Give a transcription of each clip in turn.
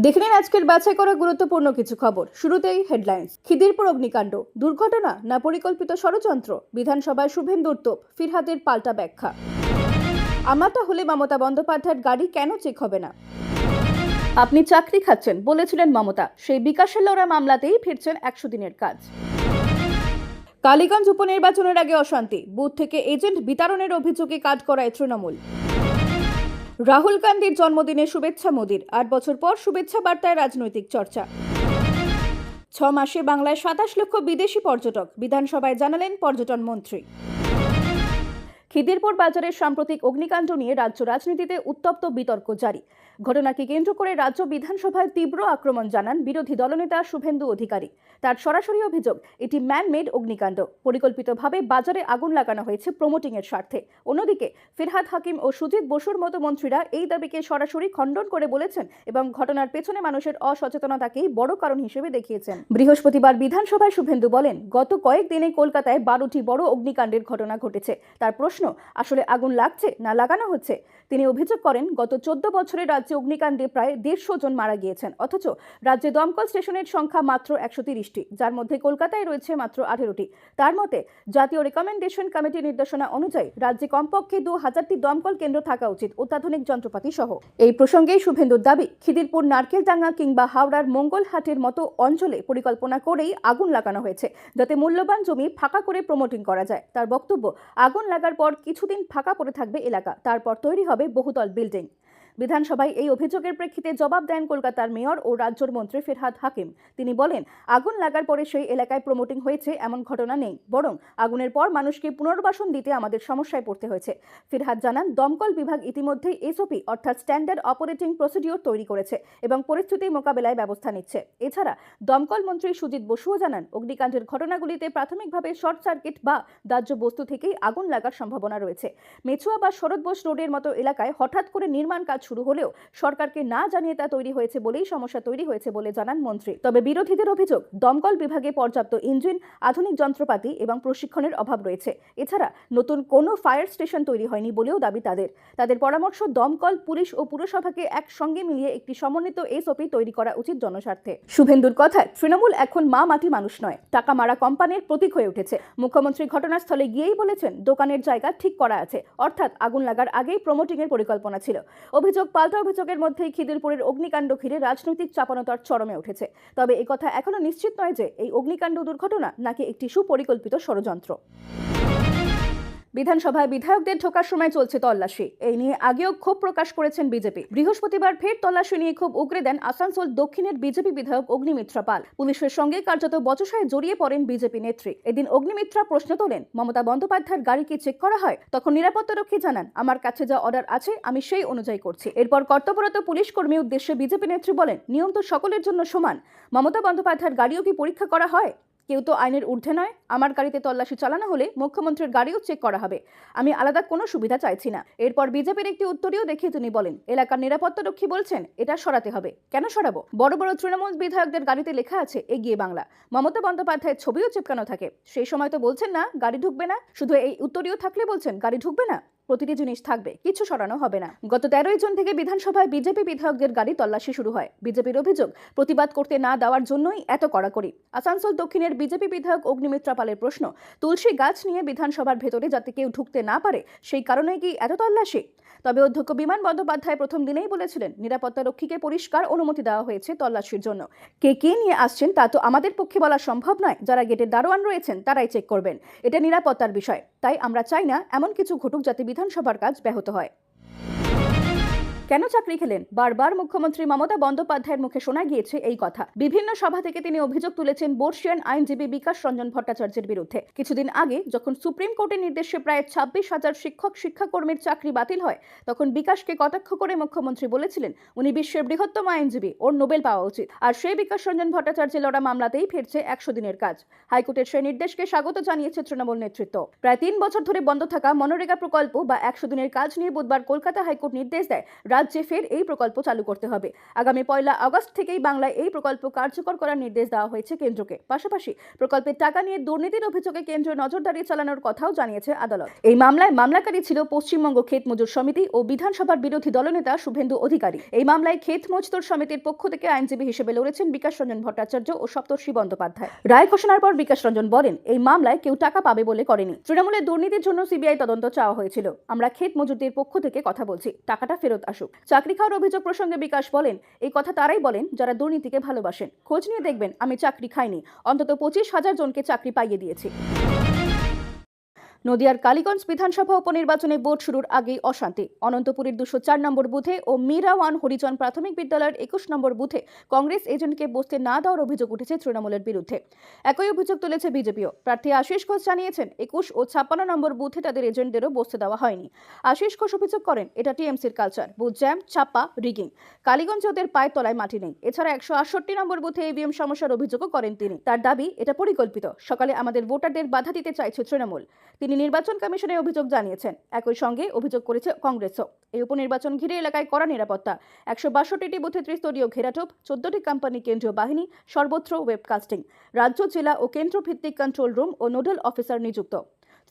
দেখে নিন আজকের বাছাই করা গুরুত্বপূর্ণ কিছু খবর। শুরুতেই হেডলাইন্স খিদিরপুর অগ্নিকাণ্ড। দুর্ঘটনা না পরিকল্পিত ষড়যন্ত্র। বিধানসভায় শুভেন্দুর তোপ ফিরহাদের পাল্টা ব্যাখ্যা। আমাতা হলে মমতা বন্দ্যোপাধ্যায়ের গাড়ি কেন চেক হবে না? আপনি চাকরি খাচ্ছেন, বলেছিলেন মমতা। সেই বিকাশের লড়া মামলাতেই ফিরছেন একশো দিনের কাজ। কালীগঞ্জ উপনির্বাচনের আগে অশান্তি। বুথ থেকে এজেন্ট বিতরণের অভিযোগে কাজ করায় তৃণমূল। রাহুল গান্ধীর জন্মদিনে শুভেচ্ছা মোদির। আট বছর পর শুভেচ্ছা বার্তায় রাজনৈতিক চর্চা। ছ মাসে বাংলায় সাতাশ লক্ষ বিদেশি পর্যটক। বিধানসভায় জানালেন পর্যটন মন্ত্রী। খিদিরপুর বাজারের সাম্প্রতিক অগ্নিকাণ্ড নিয়ে রাজ্য রাজনীতিতে উত্তপ্ত বিতর্ক জারি। ঘটনাকে কেন্দ্র করে রাজ্য বিধানসভায় তীব্র আক্রমণ জানান বিরোধী দলনেতা শুভেন্দু অধিকারী। তার সরাসরি অভিযোগ, এটি ম্যানমেড অগ্নিকাণ্ড। পরিকল্পিতভাবে বাজারে আগুন লাগানো হয়েছে প্রমোটিংয়ের স্বার্থে। অন্যদিকে, ফিরহাদ হাকিম ও সুজিত বসুর মতো মন্ত্রীরা এই দাবিকে সরাসরি খণ্ডন করে বলেছেন এবং ঘটনার পেছনে মানুষের অসচেতনতাকেই বড় কারণ হিসেবে দেখিয়েছেন। বৃহস্পতিবার বিধানসভায় শুভেন্দু বলেন, গত কয়েক দিনে কলকাতায় বারোটি বড় অগ্নিকাণ্ডের ঘটনা ঘটেছে। তার প্রশ্ন আসলে আগুন লাগছে না লাগানো হচ্ছে? তিনি অভিযোগ করেন, গত চোদ্দ বছরে রাজ্যে অগ্নিকাণ্ডে প্রায় দেড়শো জন মারা গিয়েছেন, অথচ রাজ্যে দমকল স্টেশনের সংখ্যা মাত্র একশো তিরিশটি, যার মধ্যে কলকাতায় রয়েছে মাত্র আঠেরোটি। তার মতে, জাতীয় রেকমেন্ডেশন কমিটির নির্দেশনা অনুযায়ী রাজ্যে কমপক্ষে দু হাজারটি দমকল কেন্দ্র থাকা উচিত, অত্যাধুনিক যন্ত্রপাতি সহ। এই প্রসঙ্গেই শুভেন্দুর দাবি, খিদিরপুর নারকেলডাঙ্গা কিংবা হাওড়ার মঙ্গলহাটের মতো অঞ্চলে পরিকল্পনা করেই আগুন লাগানো হয়েছে, যাতে মূল্যবান জমি ফাঁকা করে প্রমোটিং করা যায়। তার বক্তব্য, আগুন লাগার পর কিছুদিন ফাঁকা পড়ে থাকবে এলাকা, তারপর তৈরি হবে বহুতল বিল্ডিং বিধানসভায় এই অভিযোগের প্রেক্ষিতে জবাব দেন কলকাতার মেয়র ও রাজ্যর মন্ত্রী ফিরহাদ হাকিম। তিনি বলেন, আগুন লাগার পরে সেই এলাকায় প্রমোটিং হয়েছে এমন ঘটনা নেই, বরং আগুনের পর মানুষকে পুনর্বাসন দিতে আমাদের সমস্যায় পড়তে হয়েছে। ফিরহাদ জানান, দমকল বিভাগ ইতিমধ্যেই এসওপি অর্থাৎ স্ট্যান্ডার্ড অপারেটিং প্রসিডিওর তৈরি করেছে এবং পরিস্থিতি মোকাবেলায় ব্যবস্থা নিচ্ছে। এছাড়া, দমকল মন্ত্রী সুজিত বসুও জানান, অগ্নিকাণ্ডের ঘটনাগুলিতে প্রাথমিকভাবে শর্ট সার্কিট বা দাহ্য বস্তু থেকেই আগুন লাগার সম্ভাবনা রয়েছে। মেছুয়া বা শরৎ বোস রোডের মতো এলাকায় হঠাৎ করে নির্মাণ কাজ শুরু হলেও সরকারকে না জানিয়ে তা তৈরি হয়েছে বলেই সমস্যা তৈরি হয়েছে বলে জানান মন্ত্রী। তবে বিরোধীদের অভিযোগ, দমকল বিভাগে পর্যাপ্ত ইঞ্জিন, আধুনিক যন্ত্রপাতি এবং প্রশিক্ষণের অভাব রয়েছে। এছাড়া নতুন কোনো ফায়ার স্টেশন তৈরি হয়নি বলেও দাবি তাদের। তাদের পরামর্শ, দমকল, পুলিশ ও পুরসভাকে একসঙ্গে মিলিয়ে একটি সমন্বিত এসওপি তৈরি করা উচিত জনস্বার্থে। শুভেন্দুর কথায় তৃণমূল এখন মা মাটি মানুষ নয়। টাকা মারা কোম্পানির প্রতীক হয়ে উঠেছে। মুখ্যমন্ত্রী ঘটনাস্থলে গিয়েই বলেছেন, দোকানের জায়গা ঠিক করা আছে। অর্থাৎ আগুন লাগার আগেই প্রমোটিং এর পরিকল্পনা ছিল। অভিযোগ পাল্টা অভিযোগের মধ্যেই খিদিরপুরের অগ্নিকাণ্ড ঘিরে রাজনৈতিক চাপানতার চরমে উঠেছে। তবে কথা এখনও নিশ্চিত নয় যে এই অগ্নিকাণ্ড দুর্ঘটনা নাকি একটি সুপরিকল্পিত ষড়যন্ত্র। বিধানসভায় বিধায়কদের ঢোকার সময় চলছে তল্লাশি। এই নিয়ে আগেও ক্ষোভ প্রকাশ করেছেন বিজেপি। বৃহস্পতিবার ফের তল্লাশি নিয়ে ক্ষোভ উগরে দেন আসানসোল দক্ষিণের বিজেপি বিধায়ক অগ্নিমিত্রা পাল। পুলিশের সঙ্গে কার্যত বচসায় জড়িয়ে পড়েন বিজেপি নেত্রী। এদিন অগ্নিমিত্রা প্রশ্ন তোলেন, মমতা বন্দ্যোপাধ্যায়ের গাড়ি কি চেক করা হয়? তখন নিরাপত্তারক্ষী জানান, আমার কাছে যা অর্ডার আছে, আমি সেই অনুযায়ী করছি। এরপর কর্তব্যরত পুলিশ কর্মী উদ্দেশ্যে বিজেপি নেত্রী বলেন, নিয়ম তো সকলের জন্য সমান। মমতা বন্দ্যোপাধ্যায়ের গাড়িও কি পরীক্ষা করা হয়? কেউ তো আইনের ঊর্ধ্বে নয়, আমার গাড়িতে তল্লাশি চালানো হলে মুখ্যমন্ত্রীর গাড়িও চেক করা হবে। আমি আলাদা কোনো সুবিধা চাইছি না। এরপর বিজেপির একটি উত্তরীয় দেখিয়ে তিনি বলেন, এলাকার নিরাপত্তারক্ষী বলছেন, এটা সরাতে হবে। কেন সরাবো? বড় বড় তৃণমূল বিধায়কদের গাড়িতে লেখা আছে, এগিয়ে বাংলা। মমতা বন্দ্যোপাধ্যায়ের ছবিও চিপকানো থাকে। সেই সময় তো বলছেন না, গাড়ি ঢুকবে না। শুধু এই উত্তরীয় থাকলে বলছেন, গাড়ি ঢুকবে না? প্রতিটি জিনিস থাকবে, কিছু সরানো হবে না। গত তেরোই জুন থেকে বিধানসভায় বিজেপি বিধায়কদের গাড়ি তল্লাশি শুরু হয়। বিজেপির অভিযোগ, প্রতিবাদ করতে না দেওয়ার জন্যই এত কড়াকড়ি। আসানসোল দক্ষিণের বিজেপি বিধায়ক অগ্নিমিত্রা পালের প্রশ্ন, তুলসী গাছ নিয়ে বিধানসভার ভেতরে যাতে কেউ ঢুকতে না পারে, সেই কারণেই কি এত তল্লাশি? তবে অধ্যক্ষ বিমান বন্দ্যোপাধ্যায় প্রথম দিনেই বলেছিলেন, নিরাপত্তা রক্ষীকে পরিষ্কার অনুমতি দেওয়া হয়েছে তল্লাশির জন্য। কে কে নিয়ে আসছেন তা তো আমাদের পক্ষে বলা সম্ভব নয়। যারা গেটের দারোয়ান রয়েছেন, তারাই চেক করবেন। এটা নিরাপত্তার বিষয়। তাই আমরা চাই না এমন কিছু ঘটুক যাতে বিধানসভার কাজ ব্যাহত হয়। কেন চাকরি খেলেন? বারবার মুখ্যমন্ত্রী মমতা বন্দ্যোপাধ্যায়ের মুখে শোনা গিয়েছে এই কথা। বিভিন্ন সভা থেকে তিনি অভিযোগ তুলেছেন বর্ষিয়ান আইনজীবী বিকাশ রঞ্জন ভট্টাচার্যের বিরুদ্ধে। কিছুদিন আগে যখন সুপ্রিম কোর্টের নির্দেশে প্রায় ছাব্বিশ হাজার শিক্ষক, শিক্ষাকর্মীর চাকরি বাতিল হয়, তখন বিকাশকে কটাক্ষ করে মুখ্যমন্ত্রী বলেছিলেন, উনি বিশ্বের বৃহত্তম আইনজীবী, ওর নোবেল পাওয়া উচিত। আর সেই বিকাশ রঞ্জন ভট্টাচার্যের লড়া মামলাতেই ফিরছে একশো দিনের কাজ। হাইকোর্টের সেই নির্দেশকে স্বাগত জানিয়েছে তৃণমূল নেতৃত্ব। প্রায় তিন বছর ধরে বন্ধ থাকা মনরেগা প্রকল্প বা একশো দিনের কাজ নিয়ে বুধবার কলকাতা হাইকোর্ট নির্দেশ দেয় রাজ্যে ফের এই প্রকল্প চালু করতে হবে। আগামী পয়লা আগস্ট থেকেই বাংলায় এই প্রকল্প কার্যকর করার নির্দেশ দেওয়া হয়েছে কেন্দ্রকে। পাশাপাশি প্রকল্পের টাকা নিয়ে দুর্নীতির অভিযোগে কেন্দ্র নজরদারি চালানোর কথাও জানিয়েছে আদালত। এই মামলায় মামলাকারী ছিল পশ্চিমবঙ্গ ক্ষেত মজুর সমিতি ও বিধানসভার বিরোধী দলনেতা শুভেন্দু অধিকারী। এই মামলায় ক্ষেত মজদুর সমিতির পক্ষ থেকে আইনজীবী হিসেবে লড়েছেন বিকাশ রঞ্জন ভট্টাচার্য ও সপ্তর্ষি বন্দ্যোপাধ্যায়। রায় ঘোষণার পর বিকাশ রঞ্জন বলেন, এই মামলায় কেউ টাকা পাবে বলে করেনি। তৃণমূলের দুর্নীতির জন্য সিবিআই তদন্ত চাওয়া হয়েছিল। আমরা ক্ষেত মজুরদের পক্ষ থেকে কথা বলছি। টাকাটা ফেরত আসুক চাকরি খাওয়ার অভিযোগ প্রসঙ্গে বিকাশ বলেন, এই কথা তারাই বলেন যারা দুর্নীতিকে ভালোবাসেন। খোঁজ নিয়ে দেখবেন, আমি চাকরি খাইনি। অন্তত পঁচিশ হাজার জনকে চাকরি পাইয়ে দিয়েছি। নদিয়ার কালীগঞ্জ বিধানসভা উপনির্বাচনে ভোট শুরুর আগেই অশান্তি। অনন্তপুরের দুশো চার নম্বর বুথে ও মীরা ওয়ান হরিজন প্রাথমিক বিদ্যালয়ের একুশ নম্বর বুথে কংগ্রেস এজেন্টকে বসতে না দেওয়ার অভিযোগ উঠেছে তৃণমূলের বিরুদ্ধে। একই অভিযোগ তুলেছে বিজেপিও। প্রার্থী আশিস ঘোষ জানিয়েছেন, একুশ ও ছাপ্পান্ন নম্বর বুথে তাদের এজেন্টদেরও বসতে দেওয়া হয়নি। আশিস ঘোষ অভিযোগ করেন, এটা টিএমসির কালচার, বুথ জ্যাম ছাপ্পা রিগিং। কালীগঞ্জ ওদের পায়ের তলায় মাটি নেই। এছাড়া একশো আটষট্টি নম্বর বুথে ইভিএম সমস্যার অভিযোগও করেন তিনি। তার দাবি, এটা পরিকল্পিত। সকালে আমাদের ভোটারদের বাধা দিতে চাইছে তৃণমূল। তিনি নির্বাচন কমিশনে অভিযোগ জানিয়েছেন। একই সঙ্গে অভিযোগ করেছে কংগ্রেসও। এই উপনির্বাচন ঘিরে এলাকায় কড়া নিরাপত্তা। একশো বাষট্টিটি বুথে ত্রিস্তরীয় ঘেরাটোপ, চোদ্দটি কোম্পানি কেন্দ্রীয় বাহিনী, সর্বত্র ওয়েবকাস্টিং, রাজ্য, জেলা ও কেন্দ্র ভিত্তিক কন্ট্রোল রুম ও নোডাল অফিসার নিযুক্ত।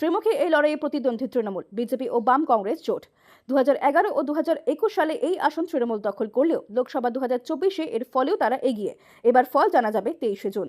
ত্রিমুখী এই লড়াইয়ে প্রতিদ্বন্দ্বী তৃণমূল, বিজেপি ও বাম কংগ্রেস জোট। দু হাজার এগারো ও দু হাজার একুশ সালে এই আসন তৃণমূল দখল করলেও লোকসভা দু হাজার চব্বিশে এর ফলেও তারা এগিয়ে। এবার ফল জানা যাবে তেইশে জুন।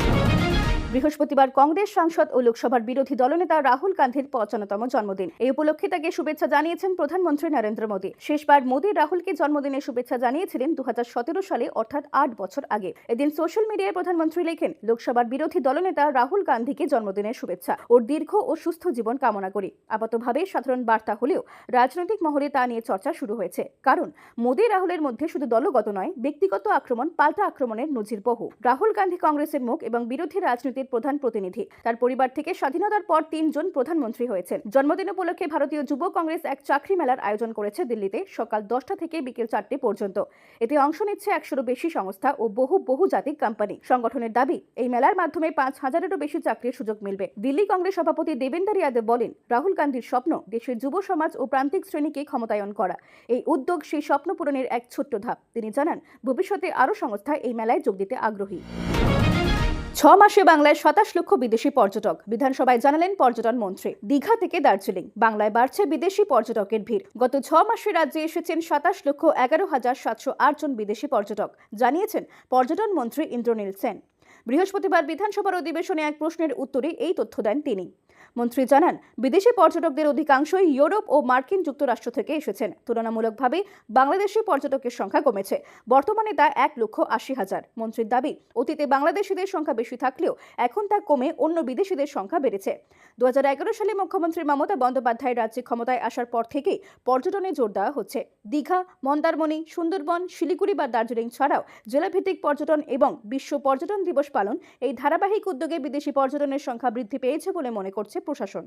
বৃহস্পতিবার কংগ্রেস সাংসদ ও লোকসভার বিরোধী দলনেতা রাহুল গান্ধীর পঞ্চান্নতম জন্মদিন। এই উপলক্ষে তাকে শুভেচ্ছা জানিয়েছেন প্রধানমন্ত্রী নরেন্দ্র মোদী। শেষবার মোদী রাহুলকে জন্মদিনের শুভেচ্ছা জানিয়েছিলেন দু সালে, অর্থাৎ আট বছর আগে। এদিন সোশ্যাল মিডিয়ায় প্রধানমন্ত্রী লেখেন, লোকসভার বিরোধী দলনেতা রাহুল গান্ধীকে জন্মদিনের শুভেচ্ছা। ওর দীর্ঘ ও সুস্থ জীবন কামনা করি। আপাতভাবে সাধারণ বার্তা হলেও রাজনৈতিক মহলে তা নিয়ে চর্চা শুরু হয়েছে। কারণ, মোদী রাহুলের মধ্যে শুধু দলগত নয়, ব্যক্তিগত আক্রমণ, পাল্টা আক্রমণের নজির বহু রাহুল গান্ধী কংগ্রেসের মুখ এবং বিরোধী রাজনীতির প্রধান প্রতিনিধি। তার পরিবার থেকে স্বাধীনতার পর তিনজন প্রধানমন্ত্রী হয়েছেন। জন্মদিন উপলক্ষে ভারতীয় যুব কংগ্রেস এক চাকরি মেলার আয়োজন করেছে দিল্লিতে সকাল দশটা থেকে বিকেল চারটে পর্যন্ত। এতে অংশ নিচ্ছে একশোরও বেশি সংস্থা ও বহু বহু জাতিক কোম্পানি। সংগঠনের দাবি, এই মেলার মাধ্যমে পাঁচ হাজারেরও বেশি চাকরির সুযোগ মিলবে। দিল্লি কংগ্রেস সভাপতি দেবেন্দ্র ইয়াদব বলেন, রাহুল গান্ধীর স্বপ্ন দেশের যুব সমাজ ও প্রান্তিক শ্রেণীকে ক্ষমতায়ন করা। এই উদ্যোগ সেই স্বপ্ন পূরণের এক ছোট্ট ধাপ। তিনি জানান, ভবিষ্যতে আরও সংস্থা এই মেলায় যোগ দিতে আগ্রহী। ছ মাসে বাংলায় সাতাশ লক্ষ বিদেশি পর্যটক। বিধানসভায় জানালেন পর্যটন মন্ত্রী। দীঘা থেকে দার্জিলিং। বাংলায় বাড়ছে বিদেশি পর্যটকের ভিড়। গত ছ মাসে রাজ্যে এসেছেন সাতাশ লক্ষ এগারো হাজার সাতশো জন বিদেশি পর্যটক। জানিয়েছেন পর্যটন মন্ত্রী ইন্দ্রনীল সেন। বৃহস্পতিবার বিধানসভার অধিবেশনে এক প্রশ্নের উত্তরে এই তথ্য দেন তিনি। মন্ত্রী জানান, বিদেশি পর্যটকদের অধিকাংশই ইউরোপ ও মার্কিন যুক্তরাষ্ট্র থেকে এসেছেন। তুলনামূলকভাবে বাংলাদেশি পর্যটকের সংখ্যা কমেছে। বর্তমানে তা এক লক্ষ আশি হাজার। মন্ত্রীর দাবি, অতীতে বাংলাদেশিদের সংখ্যা বেশি থাকলেও এখন তা কমে অন্য বিদেশিদের সংখ্যা বেড়েছে। দু হাজার এগারো সালে মুখ্যমন্ত্রী মমতা বন্দ্যোপাধ্যায় রাজ্যে ক্ষমতায় আসার পর থেকেই পর্যটনে জোর দেওয়া হচ্ছে। দীঘা, মন্দারমণি, সুন্দরবন, শিলিগুড়ি বা দার্জিলিং ছাড়াও জেলাভিত্তিক পর্যটন এবং বিশ্ব পর্যটন দিবস পালন এই ধারাবাহিক উদ্যোগে বিদেশি পর্যটনের সংখ্যা বৃদ্ধি পেয়েছে বলে মনে করছে প্রশাসন।